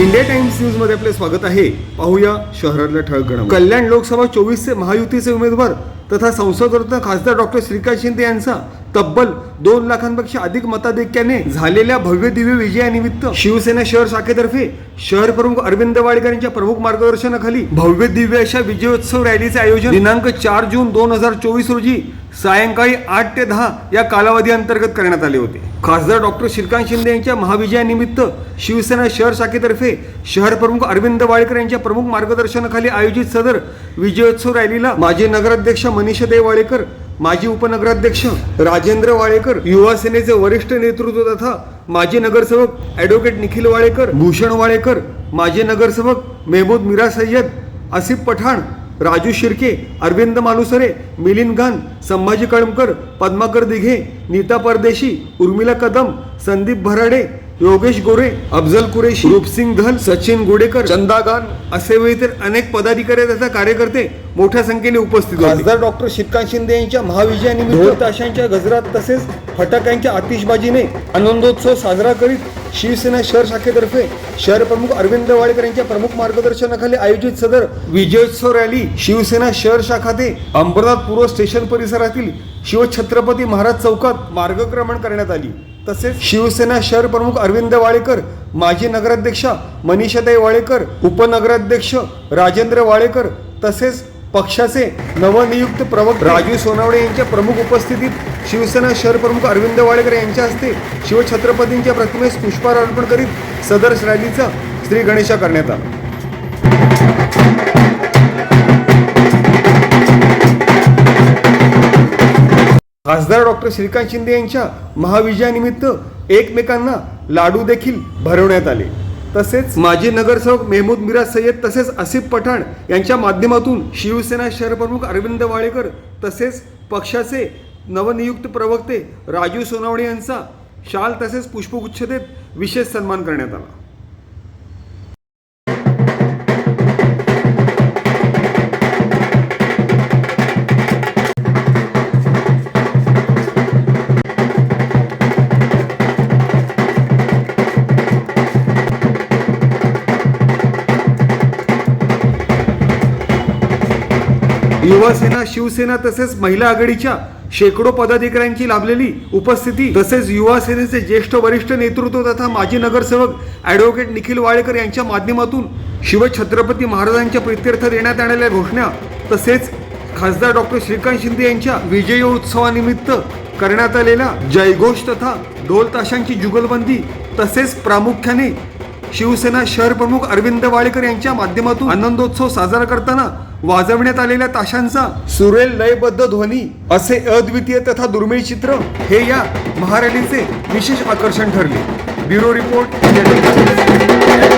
India times न्यूजमध्ये आपले स्वागत आहे. पाहूया शहरातल्या ठळक घडामोडी. कल्याण लोकसभा चोवीसचे महायुतीचे उमेदवार तथा संसदरत्न खासदार डॉक्टर श्रीकांत शिंदे यांचा तब्बल दोन लाखांपेक्षा अधिक मताधिक्याने झालेल्या भव्य दिव्य विजयानिमित्त शिवसेना शहर शाखेतर्फे शहर प्रमुख अरविंद वाडकर यांच्या प्रमुख मार्गदर्शनाखाली भव्य दिव्य अशा विजयोत्सव रॅलीचे आयोजन दिनांक चार जून दोन हजार चोवीस रोजी सायंकाळी आठ ते दहा या कालावधी अंतर्गत करण्यात आले होते. खासदार डॉक्टर श्रीकांत शिंदे यांच्या महाविजयानिमित्त शिवसेना शहर शाखेतर्फे शहर प्रमुख अरविंद वाळकर यांच्या प्रमुख मार्गदर्शनाखाली आयोजित सदर विजयोत्सव रॅलीला माजी नगराध्यक्ष मनीषादेव वाळेकर माजी उपनगराध्यक्ष राजेंद्र वाळेकर युवा सेनेचे वरिष्ठ नेतृत्व तथा माजी नगरसेवक ॲडव्होकेट निखिल वाळेकर भूषण वाळेकर माजी नगरसेवक मेहमूद मिरा सय्यद आसिफ पठाण राजू शिर्के अरविंद मालुसरे मिलिंद घान संभाजी कळमकर पद्माकर दिघे नीता परदेशी उर्मिला कदम संदीप भराडे योगेश गोरे अफजल कुरेशी रूपसिंग धल सचिन गोडेकर चंदा गान असे वेळी तर अनेक पदाधिकारी तथा कार्यकर्ते मोठ्या संख्येने उपस्थित खासदार डॉक्टर श्रीकांत शिंदे यांच्या महाविजयानिमित्त ताशांच्या गजरात तसेच फटाक्यांच्या आतिषबाजीने आनंदोत्सव साजरा करीत शिवसेना शहर शाखेतर्फे शहर प्रमुख अरविंद वाडेकर यांच्या प्रमुख मार्गदर्शनाखाली आयोजित सदर विजयोत्सव रॅली शिवसेना शहर शाखा ते अंबरनाथ पूर्व स्टेशन परिसरातील शिवछत्रपती महाराज चौकात मार्गक्रमण करण्यात आली. तसेच शिवसेना शहर प्रमुख अरविंद वाळेकर माजी नगराध्यक्षा मनीषाताई वाळेकर उपनगराध्यक्ष राजेंद्र वाळेकर तसेच पक्षाचे नवनियुक्त प्रमुख राजू सोनावणे यांच्या प्रमुख उपस्थितीत शिवसेना शहर प्रमुख अरविंद वाडेकर यांच्या हस्ते शिवछत्रपतींच्या प्रतिमेस पुष्पहार अर्पण करीत सदर रॅलीचा श्री गणेशा करण्यात आला. खासदार डॉक्टर श्रीकांत शिंदे यांच्या महाविजयानिमित्त एकमेकांना लाडू देखील भरवण्यात आले. तसेच माजी नगरसेवक मेहमूद मिराज सय्यद तसेच आसिफ पठाण यांच्या माध्यमातून शिवसेना शहर प्रमुख अरविंद वाळेकर तसेच पक्षाचे नवनियुक्त प्रवक्ते राजू सोनावणे यांचा शाल तसेच पुष्पगुच्छ देत विशेष सन्मान करण्यात आला. युवासेना शिवसेना तसेच महिला आघाडीच्या शेकडो पदाधिकाऱ्यांची लाभलेली उपस्थिती तसेच युवा सेनेचे ज्येष्ठ वरिष्ठ नेतृत्व तथा माजी नगरसेवक ॲडव्होकेट निखिल वाळेकर यांच्या माध्यमातून शिवछत्रपती महाराजांच्या प्रित्यर्थ देण्यात आलेल्या घोषणा तसेच खासदार डॉक्टर श्रीकांत शिंदे यांच्या विजयोत्सवानिमित्त करण्यात आलेला जयघोष तथा ढोल ताशांची जुगलबंदी तसेच प्रामुख्याने शिवसेना शहर प्रमुख अरविंद वाळेकर यांच्या माध्यमातून आनंदोत्सव साजरा करताना वाजवण्यात आलेल्या ताशांचा सुरेल लयबद्ध ध्वनी असे अद्वितीय तथा दुर्मिळ चित्र हे या महारॅलीचे विशेष आकर्षण ठरले. ब्युरो रिपोर्ट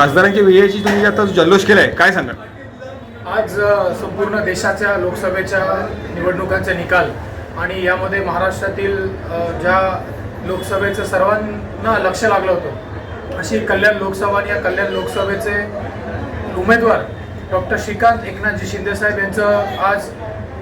खासदारांच्या विजयाची तुम्ही आता जल्लोष केलाय काय सांगा आज संपूर्ण देशाच्या लोकसभेच्या निवडणुकांचे निकाल आणि यामध्ये महाराष्ट्रातील ज्या लोकसभेचं सर्वांना लक्ष लागलं होतं अशी कल्याण लोकसभा आणि या कल्याण लोकसभेचे उमेदवार डॉक्टर श्रीकांत एकनाथजी शिंदेसाहेब यांचं आज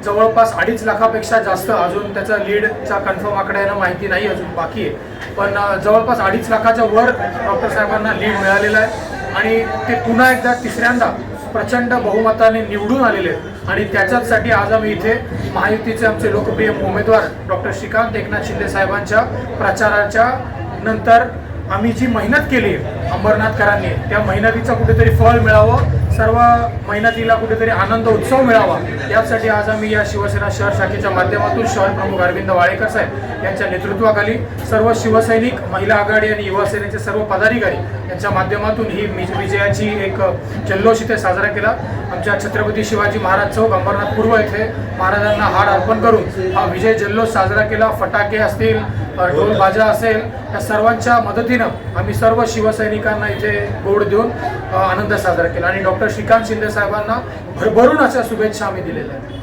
जवळपास अडीच लाखापेक्षा जास्त अजून त्याचा लीडचा कन्फर्म आकडा यांना माहिती नाही अजून बाकी आहे. पण जवळपास अडीच लाखाच्या वर डॉक्टर साहेबांना लीड मिळालेला आहे. आणि ते पुन्हा एकदा तिसऱ्यांदा प्रचंड बहुमताने निवडून आलेले आहेत. आणि त्याच्याचसाठी आज आम्ही इथे महायुतीचे आमचे लोकप्रिय उमेदवार डॉक्टर श्रीकांत एकनाथ शिंदे साहेबांच्या प्रचाराच्या नंतर आम्ही जी मेहनत केली आहे अंबरनाथकरांनी त्या मेहनतीचं कुठेतरी फळ मिळावं सर्व मेहनतीला कुठेतरी आनंद उत्सव मिळावा. यासाठी आज आम्ही या शिवसेना शहर शाखेच्या माध्यमातून शहर प्रमुख अरविंद वाळेकर साहेब यांच्या नेतृत्वाखाली सर्व शिवसैनिक महिला आघाडी आणि युवा सेनेचे सर्व पदाधिकारी यांच्या माध्यमातून ही विजयाची एक जल्लोष इथे साजरा केला. आमच्या छत्रपती शिवाजी महाराज चौक अंबरनाथ पूर्व येथे महाराजांना हार अर्पण करून हा विजय जल्लोष साजरा केला. फटाके असतील ढोल बाजा असेल या सर्वांच्या मदतीनं आम्ही सर्व शिवसैनिकांना इथे गोड देऊन आनंद साजरा केला. आणि डॉक्टर श्रीकांत शिंदे साहेबांना भरभरून अशा शुभेच्छा आम्ही दिलेल्या आहेत.